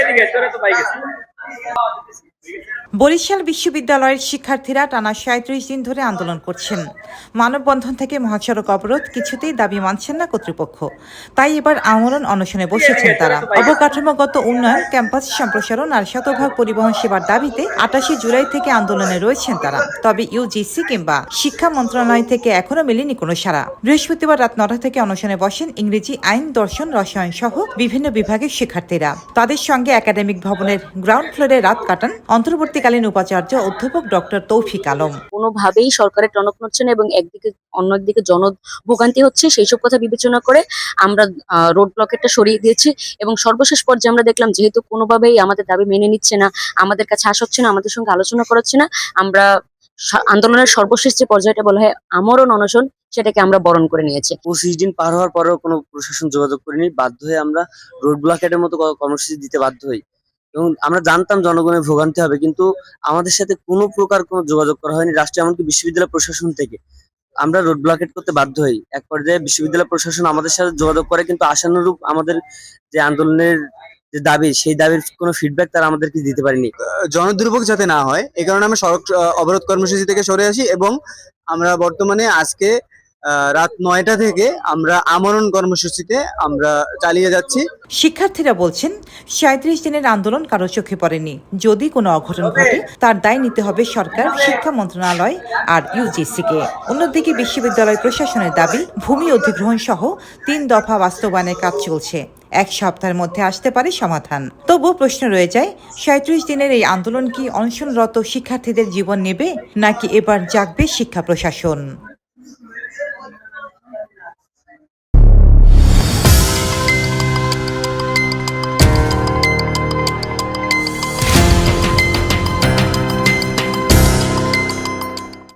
এদিকে তোরা তো বাইক বরিশাল বিশ্ববিদ্যালয়ের শিক্ষার্থীরা টানা সাঁত্রিশ দিন ধরে আন্দোলন করছেন। মানববন্ধন থেকে মহাসড়ক অবরোধ কিছুতেই দাবি মানছেন না কর্তৃপক্ষ। তাই এবার আমরণ অনশনে বসেছেন তারা। অবকাঠামোগত উন্নয়ন, ক্যাম্পাস সম্প্রসারণ আর শতভাগ পরিবহন সেবার দাবিতে আটাশে জুলাই থেকে আন্দোলনে রয়েছেন তারা। তবে ইউজিসি কিংবা শিক্ষা মন্ত্রণালয় থেকে এখনও মেলেনি কোনো সারা বৃহস্পতিবার রাত নটা থেকে অনশনে বসেন ইংরেজি আইন, দর্শন, রসায়ন সহ বিভিন্ন বিভাগের শিক্ষার্থীরা। তাদের সঙ্গে একাডেমিক ভবনের গ্রাউন্ড ফ্লোরে রাত কাটান অন্তর্বর্তীকালীন উপাচার্য অধ্যাপক ডক্টর তৌফিক আলম। কোনোভাবেই সরকারের টনক নড়ছে না এবং একদিকে অন্য একদিকে জন ভোগান্তি হচ্ছে সেই সব কথা বিবেচনা করে আমরা রোড ব্লকেটটা সরিয়ে দিয়েছি এবং সর্বশেষ পর্যায়ে আমরা দেখলাম যেহেতু কোনোভাবেই আমাদের দাবি মেনে নিচ্ছে না আমাদের কাছে আসাচ্ছে না আমাদের সঙ্গে আলোচনা করাচ্ছে না আমরা আন্দোলনের সর্বশেষ যে পর্যায়টা বলা হয় আমরণ অনশন সেটাকে আমরা বরণ করে নিয়েছি। পঁচিশ দিন পার হওয়ার পরেও কোনো প্রশাসন যোগাযোগ করেনি বাধ্য হয়ে আমরা রোড ব্লকেটের মতো কর্মসূচি দিতে বাধ্য হই। এবং আমরা জানতাম জনগণের ভোগান্তি হবে, কিন্তু আমাদের সাথে কোনো প্রকার কোনো যোগাযোগ করা হয়নি, রাষ্ট্রীয় এমনকি বিশ্ববিদ্যালয় প্রশাসন থেকে। আমরা রোড ব্লকেট করতে বাধ্য হই। এক পর্যায়ে বিশ্ববিদ্যালয় প্রশাসন আমাদের সাথে যোগাযোগ করে, কিন্তু আশানুরূপ আমাদের যে আন্দোলনের যে দাবি, সেই দাবির কোনো ফিডব্যাক তারা আমাদেরকে দিতে পারেনি। জনদুর্ভোগ যাতে না হয় এই কারণে আমরা সড়ক অবরোধ কর্মসূচি থেকে সরে আসি এবং আমরা বর্তমানে আজকে রাত নয়টা থেকে আমরা আমরণ কর্মসূচিতে আমরা চালিয়ে যাচ্ছি। শিক্ষার্থীরা বলছেন, সাঁত্রিশ দিনের আন্দোলন কারও চোখে পড়েনি। যদি কোনো অঘটন ঘটে, তার দায় নিতে হবে সরকার, শিক্ষা মন্ত্রণালয় আর ইউজিসিকে। অন্যদিকে বিশ্ববিদ্যালয় প্রশাসনের দাবি, ভূমি অধিগ্রহণ সহ তিন দফা বাস্তবায়নের কাজ চলছে। এক সপ্তাহের মধ্যে আসতে পারে সমাধান। তবুও প্রশ্ন রয়ে যায়, সাঁত্রিশ দিনের এই আন্দোলন কি অনশনরত শিক্ষার্থীদের জীবন নেবে, নাকি এবার জাগবে শিক্ষা প্রশাসন?